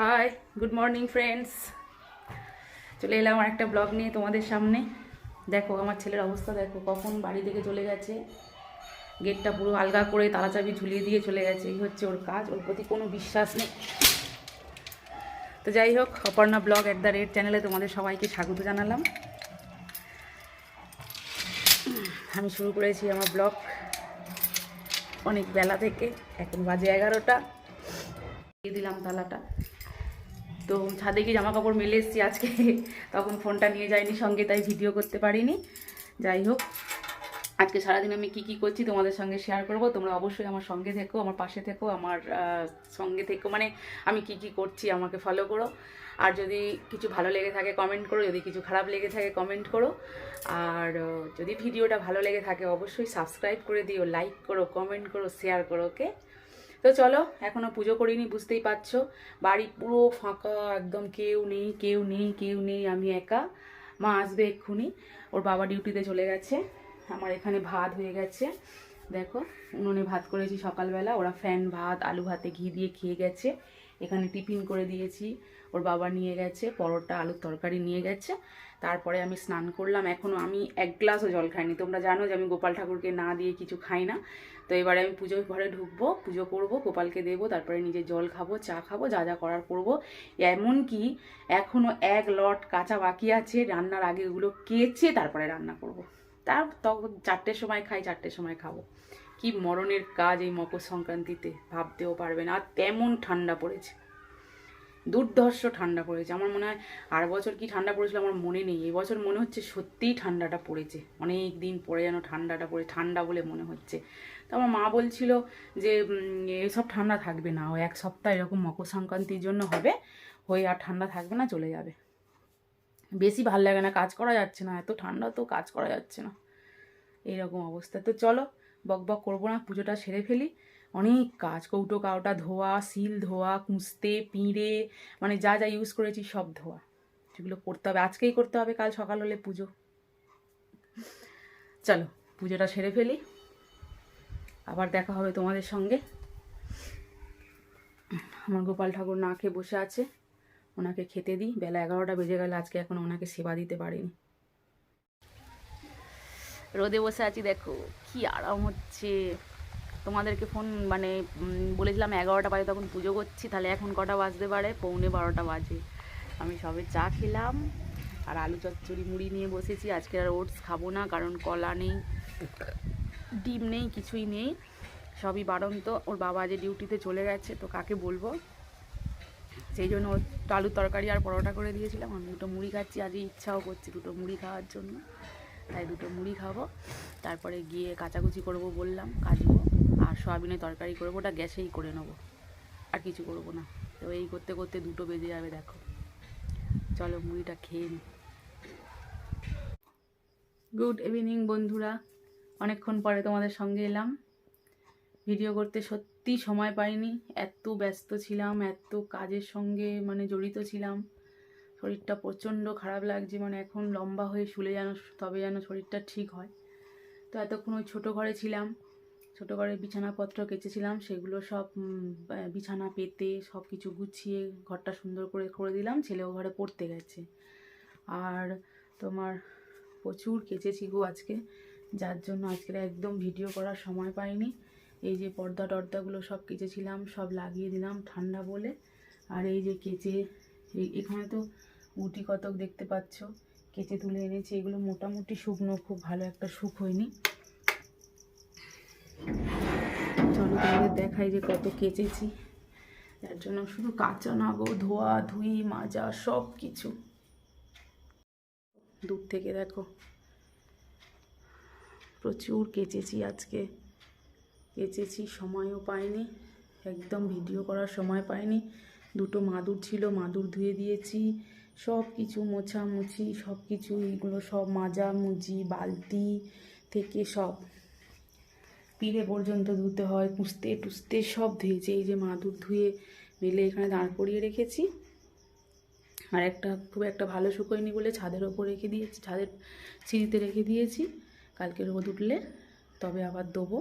Hi good morning friends চলে এলাম আর একটা ব্লগ নিয়ে তোমাদের সামনে। দেখো, আমার ছেলের অবস্থা দেখো, কখন বাড়ি থেকে চলে গেছে। গেটটা পুরো আলগা করে তালা চাবি ঝুলিয়ে দিয়ে চলে গেছে। এই হচ্ছে ওর কাজ, ওর প্রতি কোনো বিশ্বাস নেই। তো যাই হোক, Aparna blog at the rate চ্যানেলে তোমাদের সবাইকে স্বাগত জানালাম। আমি শুরু করেছি আমার ব্লগ অনেক বেলা থেকে, এখন বাজে এগারোটা। দিয়ে দিলাম তালাটা। তো ছাদে গিয়ে জামা কাপড় মেলে এসেছি আজকে। তখন ফোনটা নিয়ে যাইনি সঙ্গে, তাই ভিডিও করতে পারিনি। যাই হোক, আজকে সারাদিন আমি কি কি করছি তোমাদের সঙ্গে শেয়ার করব। তোমরা অবশ্যই আমার সঙ্গে থেকো, আমার পাশে থেকো, আমার সঙ্গে থেকো। মানে আমি কি কি করছি আমাকে ফলো করো। আর যদি কিছু ভালো লেগে থাকে কমেন্ট করো। যদি কিছু খারাপ লেগে থাকে কমেন্ট করো। আর যদি ভিডিওটা ভালো লেগে থাকে, অবশ্যই সাবস্ক্রাইব করে দিও লাইক করো কমেন্ট করো শেয়ার করো ওকে তো চলো, এখনও পুজো করিনি, বুঝতেই পারছ। বাড়ি পুরো ফাঁকা, একদম কেউ নেই কেউ নেই কেউ নেই, আমি একা। মা আসবে এক্ষুনি, ওর বাবা ডিউটিতে চলে গেছে। আমার এখানে ভাত হয়ে গেছে। দেখো, উনুনে ভাত করেছি সকালবেলা, ওরা ফ্যান, ভাত, আলু ভাতে ঘি দিয়ে খেয়ে গেছে। এখানে টিফিন করে দিয়েছি, ওর বাবা নিয়ে গেছে, পরোটা, আলুর তরকারি নিয়ে গেছে। তারপরে আমি স্নান করলাম। এখনও আমি এক গ্লাসও জল খাইনি। তোমরা জানো যে আমি গোপাল ঠাকুরকে না দিয়ে কিছু খাই না। তো এবারে আমি পুজোর ঘরে ঢুকবো, পুজো করব, গোপালকে দেব, তারপরে নিজে জল খাব, চা খাব, যা যা করার করব। এমনকি এখনও এক লট কাঁচা বাকি আছে, রান্নার আগে ওগুলো কেচে তারপরে রান্না করব। তার তখন চারটের সময় খাই, চারটের সময় খাব। কি মরণের কাজ এই মকর সংক্রান্তিতে, ভাবতেও পারবে না, আর তেমন ঠান্ডা পড়েছে। দুর্ধর্ষ ঠান্ডা পড়েছে। আমার মনে হয় আর বছর কি ঠান্ডা পড়েছিল আমার মনে নেই। এবছর মনে হচ্ছে সত্যিই ঠান্ডাটা পড়েছে। অনেক দিন পরে যেন ঠান্ডাটা পড়ে, ঠান্ডা বলে মনে হচ্ছে। তো আমার মা বলছিল যে এসব ঠান্ডা থাকবে না। ও এক সপ্তাহ এরকম মকর সংক্রান্তির জন্য হবে। হয়ে আর ঠান্ডা থাকবে না, চলে যাবে। বেশি ভালো লাগে না, কাজ করা যাচ্ছে না। এত ঠান্ডা তো কাজ করা যাচ্ছে না। এইরকম অবস্থা। তো চলো, বক বক করব না, পুজোটা সেরে ফেলি। অনেক কাজ, কৌটো কাউটা ধোয়া, সিল ধোয়া কুঁচতে পিঁড়ে মানে যা যা ইউজ করেছি সব ধোয়া সেগুলো করতে হবে। আজকেই করতে হবে, কাল সকাল হলে পুজো। চলো, পুজোটা সেরে ফেলি। আবার দেখা হবে তোমাদের সঙ্গে। আমার গোপাল ঠাকুর না খেয়ে বসে আছে। ওনাকে খেতে দিই। বেলা এগারোটা বেজে গেলে, আজকে এখন ওনাকে সেবা দিতে পারিনি। রোদে বসে আছি, দেখো, কি আরাম হচ্ছে। তোমাদেরকে ফোন মানে বলেছিলাম এগারোটা বাজে তখন পুজো করছি, তাহলে এখন কটা বাজতে পারে? পৌনে বারোটা বাজে। আমি সবে চা খেলাম, আর আলু চচ্চড়ি মুড়ি নিয়ে বসেছি। আজকে আর ওটস খাব না, কারণ কলা নেই, ডিম নেই, কিছুই নেই। সবই বারন্ত ওর বাবা যে ডিউটিতে চলে গেছে, তো কাকে বলব? সেই জন্য ওর আলুর তরকারি আর পরোটা করে দিয়েছিলাম। আমি দুটো মুড়ি খাচ্ছি, আজই ইচ্ছাও করছি দুটো মুড়ি খাওয়ার জন্য। তাই দুটো মুড়ি খাব। তারপরে গিয়ে কাচাকুচি করব বললাম। কাচবো আর সয়াবিনের তরকারি করব, ওটা গ্যাসেই করে নেব। আর কিছু করব না। তো এই করতে করতে দুটো বেজে যাবে, দেখো। চলো মুড়িটা খেয়ে নিই গুড ইভিনিং বন্ধুরা। অনেকক্ষণ পরে তোমাদের সঙ্গে এলাম। ভিডিও করতে সত্যি সময় পাইনি। এত ব্যস্ত ছিলাম, এত কাজের সঙ্গে মানে জড়িত ছিলাম। শরীরটা প্রচণ্ড খারাপ লাগছে মানে এখন লম্বা হয়ে শুলে যেন, তবে যেন শরীরটা ঠিক হয়। তো এতক্ষণ ওই ছোটো ঘরে ছিলাম। ছোটো ঘরে বিছানাপত্র কেচেছিলাম, সেগুলো সব বিছানা পেতে সব কিছু গুছিয়ে ঘরটা সুন্দর করে করে দিলাম, ছেলেও ঘরে পড়তে গেছে। আর তোমার প্রচুর কেচেছি গো আজকে, যার জন্য আজকে একদম ভিডিও করার সময় পাইনি। এই যে পর্দা টর্দাগুলো সব কেচেছিলাম, সব লাগিয়ে দিলাম ঠান্ডা বলে। আর এই যে কেচে এখানে তো গুটি কতক দেখতে পাচ্ছ, কেচে তুলে এনেছি, এগুলো মোটামুটি শুকনো, খুব ভালো একটা শুক হয়নি চলো তোমাদের দেখাই যে কত কেচেছি। তার জন্য শুধু কাঁচা না গো ধোয়া, ধুই, মাজা সব কিছু দূর থেকে দেখো। প্রচুর কেচেছি আজকে। কেচেছি, সময়ও পাইনি। একদম ভিডিও করার সময় পাইনি। দুটো মাদুর ছিল, মাদুর ধুয়ে দিয়েছি। সব কিছু মোছামুছি সব কিছু এগুলো সব মাজা, মুজি, বালতি থেকে সব। পিড়ে পর্যন্ত ধুতে হয় কুঁচতে টুসতে সব ধুয়েছি। এই যে মাদুর ধুয়ে মেলে এখানে দাঁড় করিয়ে রেখেছি। আর একটা খুব একটা ভালো শুকোয়নি বলে ছাদের ওপর রেখে দিয়েছি, ছাদের সিঁড়িতে রেখে দিয়েছি। কালকে রোদ উঠলে তবে আবার দেবো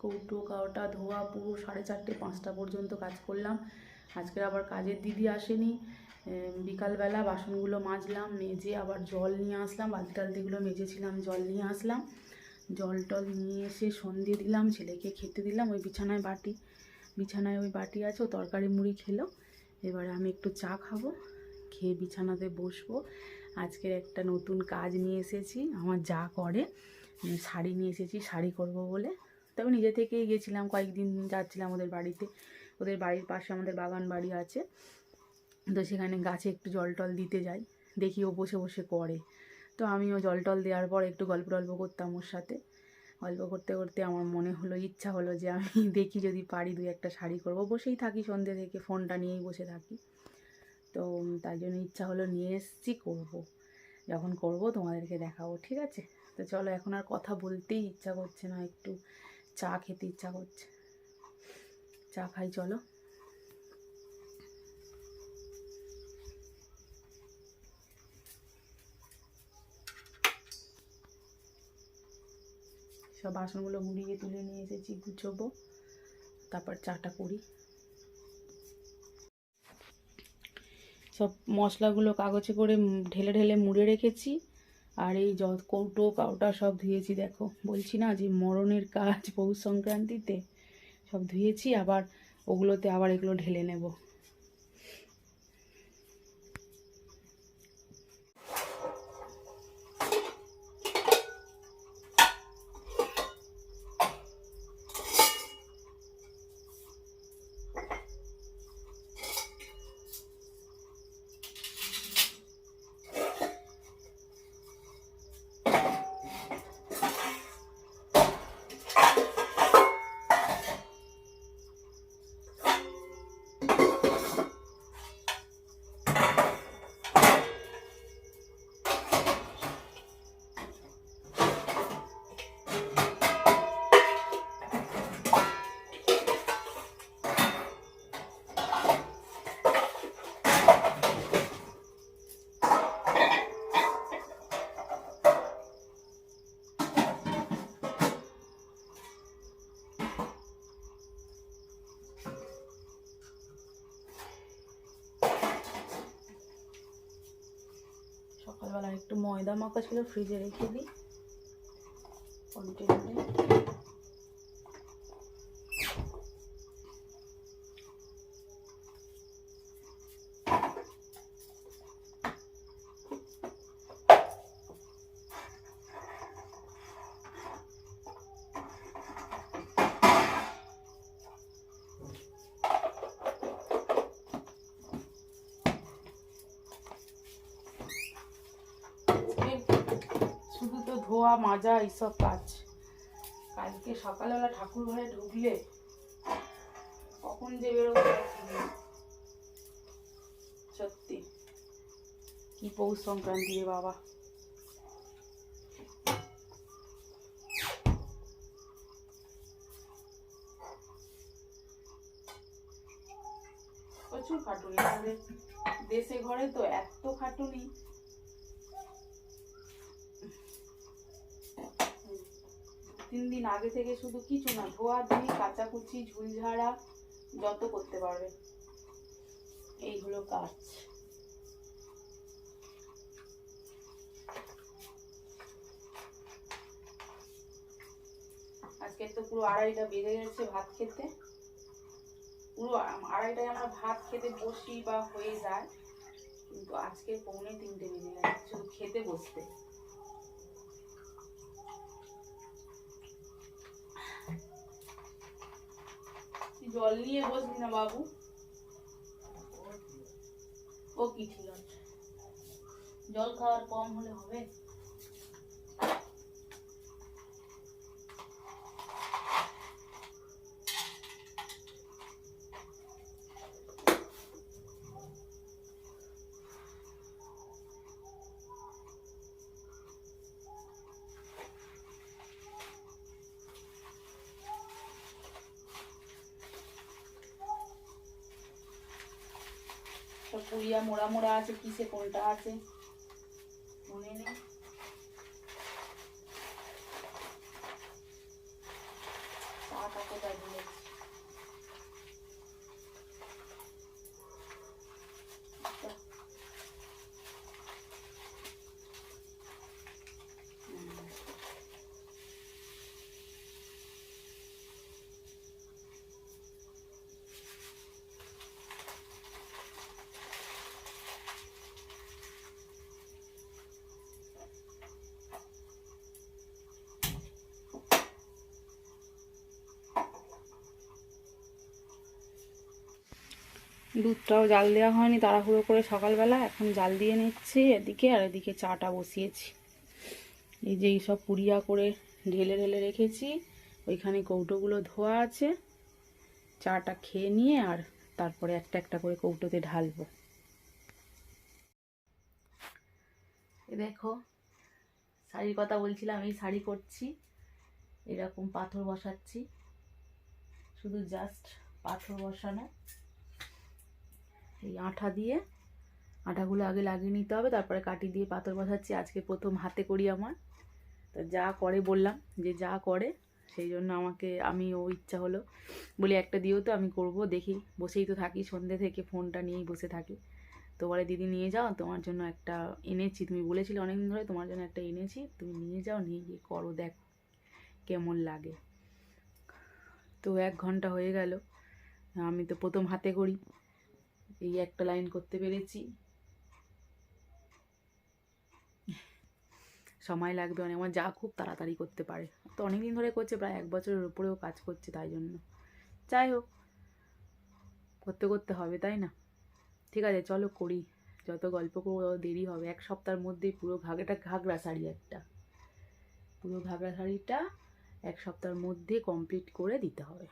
কৌটো, কাওটা, ধোয়া, পুরো সাড়ে চারটে, পাঁচটা পর্যন্ত কাজ করলাম। আজকে আবার কাজের দিদি আসেনি। বিকালবেলা বাসনগুলো মাজলাম, মেজে আবার জল নিয়ে আসলাম। বালতি টালতিগুলো মেজেছিলাম, জল নিয়ে আসলাম। জল টল নিয়ে এসে সন্ধে দিলাম, ছেলেকে খেতে দিলাম, ওই বিছানায় বাটি, বিছানায় ওই বাটি আছে, ও তরকারি মুড়ি খেলো। এবারে আমি একটু চা খাব, খেয়ে বিছানাতে বসবো। আজকের একটা নতুন কাজ নিয়ে এসেছি, আমার যা করে শাড়ি নিয়ে এসেছি, শাড়ি করব বলে। তবে নিজে থেকেই গেছিলাম, কয়েকদিন যাচ্ছিলাম ওদের বাড়িতে। ওদের বাড়ির পাশে আমাদের বাগান বাড়ি আছে। তো সেখানে গাছে একটু জল টল দিতে যাই, দেখি ও বসে বসে করে। তো আমিও জল টল দেওয়ার পর একটু গল্প টল্প করতাম ওর সাথে। গল্প করতে করতে আমার মনে হলো, ইচ্ছা হলো যে আমি দেখি যদি পারি দু একটা শাড়ি করব। বসেই থাকি সন্ধ্যে থেকে, ফোনটা নিয়েই বসে থাকি। তো তাই জন্য ইচ্ছা হলো নিয়ে এসেছি, করব। যখন করব তোমাদেরকে দেখাবো, ঠিক আছে? তো চলো, এখন আর কথা বলতেই ইচ্ছা করছে না, একটু চা খেতে ইচ্ছা করছে। চা খাই, চলো। সব বাসনগুলো মুড়িয়ে তুলে নিয়ে এসেছি, গুছোবো। তারপর চাটা করি। সব মশলাগুলো কাগজে করে ঢেলে ঢেলে মুড়ে রেখেছি। আর এই য, কৌটো কাউটা সব ধুয়েছি, দেখো। বলছি না যে মরণের কাজ পৌষ সংক্রান্তিতে সব ধুয়েছি, আবার ওগুলোতে আবার এগুলো ঢেলে নেব। সকালবেলা একটু ময়দা মাখা ছিল ফ্রিজে রেখে দিই। কন্টেনারে শুধু তো ধোয়া মাজা, এইসব কাজ। কালকে সকালবেলা ঠাকুর ঘরে ঢুকলে কখন যে বেরোবো। সত্যি। কি পৌষ সংক্রান্তি রে বাবা। প্রচুর খাটুনি দেশে ঘরে তো এত খাটুনি। তিন দিন আগে থেকে শুধু কিছু না, ধোয়া ধুই, কাচাকুচি, ঝুলঝাড়া, যত করতে পারবে। এই হলো কাজ। আজকে তো পুরো আড়াইটা বেজে গেছে ভাত খেতে। পুরো আড়াইটায় আমরা ভাত খেতে বসি বা হয়ে যায়, কিন্তু আজকে পৌনে তিনটে বেজে গেছে, শুধু খেতে বসতে। জল নিয়ে বসবি না বাবু ও কি ঠিক আছে জল খাওয়ার কম হলে হবে পুড়িয়া মোড়া মোড়া আছে কিসে কোনটা আছে মনে নেই চাটা কোথায় ভুলেছি দুধটাও জাল দেওয়া হয়নি, তাড়াহুড়ো করে সকালবেলা। এখন জাল দিয়ে নিচ্ছি এদিকে, আর এদিকে চাটা বসিয়েছি। এই যে এইসব পুড়িয়া করে ঢেলে ঢেলে রেখেছি, ওইখানে কৌটোগুলো ধোয়া আছে। চাটা খেয়ে নিয়ে আর তারপরে একটা একটা করে কৌটোতে ঢালবো। দেখো, শাড়ির কথা বলছিলাম, এই শাড়ি করছি, এরকম পাথর বসাচ্ছি। শুধু জাস্ট পাথর বসানো। এই আঠা দিয়ে। আঠাগুলো আগে লাগিয়ে নিতে হবে, তারপরে কাটি দিয়ে পাথর বসাচ্ছি আজকে প্রথম হাতে করি আমার। তা যা করে বললাম যে যা করে, সেই জন্য আমাকে, আমি ও ইচ্ছা হলো, বলি একটা দিও তো আমি করব, দেখি। বসেই তো থাকি সন্ধ্যে থেকে ফোনটা নিয়েই বসে থাকি। তো বলে, দিদি নিয়ে যাও, তোমার জন্য একটা এনেছি। তুমি বলেছিলে অনেকদিন ধরে, তোমার জন্য একটা এনেছি, তুমি নিয়ে যাও, নিয়ে গিয়ে করো, দেখ কেমন লাগে। তো এক ঘণ্টা হয়ে গেল। আমি তো প্রথম হাতে করি। এই একটা লাইন করতে পেরেছি। সময় লাগবে অনেক, আমার যা খুব তাড়াতাড়ি করতে পারে। তো অনেক দিন ধরে করছে, প্রায় এক বছরের উপরেও কাজ করছে তাই জন্য। যাই হোক, করতে করতে হবে, তাই না? ঠিক আছে, চলো করি। যত গল্প করব তত দেরি হবে। এক সপ্তাহের মধ্যেই পুরো ঘাগটা ঘাগরা শাড়ি একটা। পুরো ঘাগরা শাড়িটা এক সপ্তাহের মধ্যে কমপ্লিট করে দিতে হবে।